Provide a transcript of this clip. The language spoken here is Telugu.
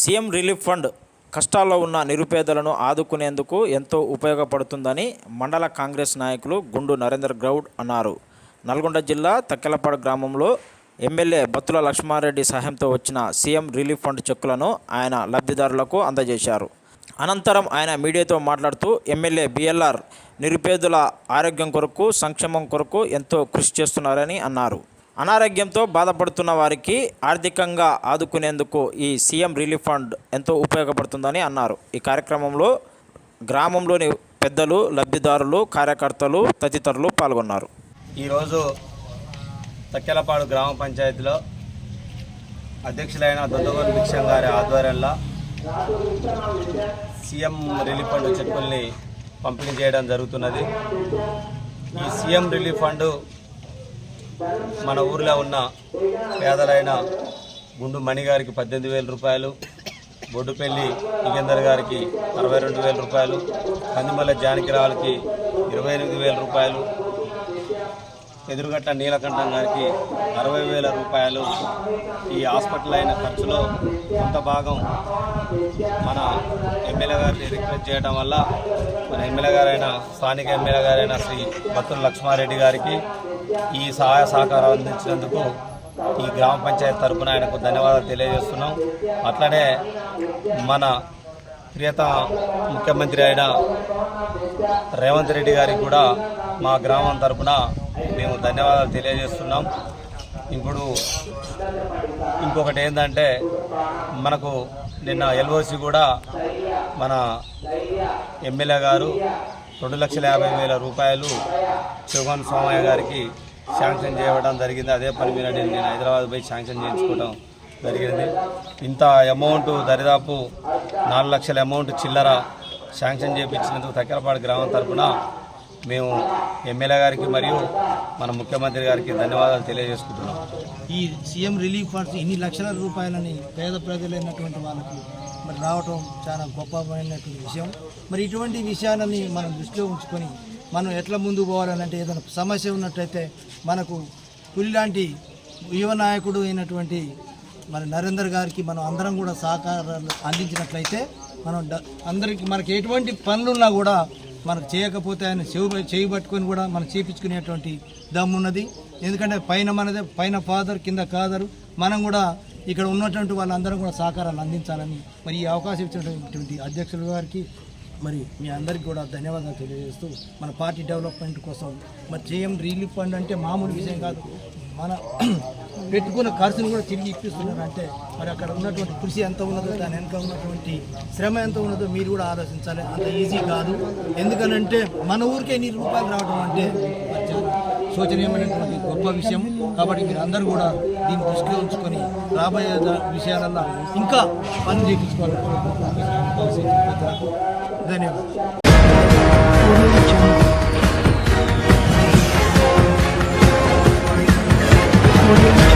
సీఎం రిలీఫ్ ఫండ్ కష్టాల్లో ఉన్న నిరుపేదలను ఆదుకునేందుకు ఎంతో ఉపయోగపడుతుందని మండల కాంగ్రెస్ నాయకులు గుండు నరేందర్ గౌడ్ అన్నారు. నల్గొండ జిల్లా తక్కెలపాడు గ్రామంలో ఎమ్మెల్యే బత్తుల లక్ష్మారెడ్డి సహాయంతో వచ్చిన సీఎం రిలీఫ్ ఫండ్ చెక్కులను ఆయన లబ్ధిదారులకు అందజేశారు. అనంతరం ఆయన మీడియాతో మాట్లాడుతూ ఎమ్మెల్యే బిఎల్ఆర్ నిరుపేదల ఆరోగ్యం కొరకు సంక్షేమం కొరకు ఎంతో కృషి చేస్తున్నారని అన్నారు. అనారోగ్యంతో బాధపడుతున్న వారికి ఆర్థికంగా ఆదుకునేందుకు ఈ సీఎం రిలీఫ్ ఫండ్ ఎంతో ఉపయోగపడుతుందని అన్నారు. ఈ కార్యక్రమంలో గ్రామంలోని పెద్దలు లబ్ధిదారులు కార్యకర్తలు తదితరులు పాల్గొన్నారు. ఈరోజు తక్కెలపాడు గ్రామ పంచాయతీలో అధ్యక్షులైన దొందగోని భిక్షం గారి ఆధ్వర్యంలో సీఎం రిలీఫ్ ఫండ్ చెక్కుల్ని పంపిణీ చేయడం జరుగుతున్నది. ఈ సీఎం రిలీఫ్ ఫండ్ మన ఊరిలో ఉన్న పేదలైన గుండు మణి గారికి పద్దెనిమిది వేల రూపాయలు బొడ్డుపల్లి యుగేందర్ గారికి అరవై రెండు వేల రూపాయలు కందిమల్ల జానకిరావులకి ఇరవై ఎనిమిది వేల రూపాయలు ఎదురుగట్ట నీలకంఠం గారికి అరవై వేల రూపాయలు. ఈ హాస్పిటల్ అయిన ఖర్చులో కొంత భాగం మన ఎమ్మెల్యే గారిని రిక్వెస్ట్ చేయడం వల్ల మన ఎమ్మెల్యే గారైన స్థానిక ఎమ్మెల్యే గారైన శ్రీ బత్తుల లక్ష్మారెడ్డి గారికి ఈ సహాయ సహకారం అందించినందుకు ఈ గ్రామ పంచాయతీ తరపున ఆయనకు ధన్యవాదాలు తెలియజేస్తున్నాం. అట్లనే మన ప్రియత ముఖ్యమంత్రి అయిన రేవంత్ రెడ్డి గారికి కూడా మా గ్రామం తరపున మేము ధన్యవాదాలు తెలియజేస్తున్నాం. ఇప్పుడు ఇంకొకటి ఏంటంటే మనకు నిన్న ఎల్ఓసి కూడా మన ఎమ్మెల్యే గారు రెండు లక్షల యాభై వేల రూపాయలు శివగన్ సోమయ్య గారికి శాంక్షన్ చేయడం జరిగింది. అదే పని మీద నేను హైదరాబాద్ పోయి శాంక్షన్ చేయించుకోవడం జరిగింది. ఇంత అమౌంట్ దరిదాపు నాలుగు లక్షల అమౌంట్ చిల్లర శాంక్షన్ చేయించినందుకు తక్కెరపాడు గ్రామం తరఫున మేము ఎమ్మెల్యే గారికి మరియు మన ముఖ్యమంత్రి గారికి ధన్యవాదాలు తెలియజేసుకుంటున్నాం. ఈ సీఎం రిలీఫ్ ఫండ్స్ ఇన్ని లక్షల రూపాయలని పేద ప్రజలైనటువంటి వాళ్ళకి మరి రావటం చాలా గొప్పమైనటువంటి విషయం. మరి ఇటువంటి విషయాలని మనం దృష్టిలో ఉంచుకొని మనం ఎట్లా ముందుకు పోవాలంటే ఏదైనా సమస్య ఉన్నట్టయితే మనకు పులిలాంటి యువ నాయకుడు అయినటువంటి మరి నరేందర్ గారికి మనం అందరం కూడా సహకారాలు అందించినట్లయితే మనం అందరికి మనకి ఎటువంటి పనులున్నా కూడా మనకు చేయకపోతే ఆయన చెవు చేయి పట్టుకొని కూడా మనం చేయించుకునేటువంటి దమ్మున్నది ఎందుకంటే పైన మనదే పైన ఫాదర్ కింద కాదరు. మనం కూడా ఇక్కడ ఉన్నటువంటి వాళ్ళందరం కూడా సహకారాలు అందించాలని మరి ఈ అవకాశం ఇచ్చినటువంటి అధ్యక్షుల గారికి మరి మీ అందరికీ కూడా ధన్యవాదాలు తెలియజేస్తూ మన పార్టీ డెవలప్మెంట్ కోసం మరి జేఎం రిలీఫ్ ఫండ్ అంటే మామూలు విషయం కాదు. మన పెట్టుకున్న ఖర్చును కూడా తిరిగి ఇప్పిస్తున్నారు. అంటే మరి అక్కడ ఉన్నటువంటి కృషి ఎంత ఉన్నదో దాని వెనుక ఉన్నటువంటి శ్రమ ఎంత ఉన్నదో మీరు కూడా ఆలోచించాలి. అంత ఈజీ కాదు. ఎందుకనంటే మన ఊరికే ఎన్ని రూపాయలు రావడం అంటే శోచనీయమైనటువంటి గొప్ప విషయం. కాబట్టి మీరు అందరూ కూడా దీన్ని దృష్టిలో ఉంచుకొని రాబోయే దా- విషయాలలో ఇంకా పని చేయించుకోవాలి ధన్యవాదాలు. Thank you.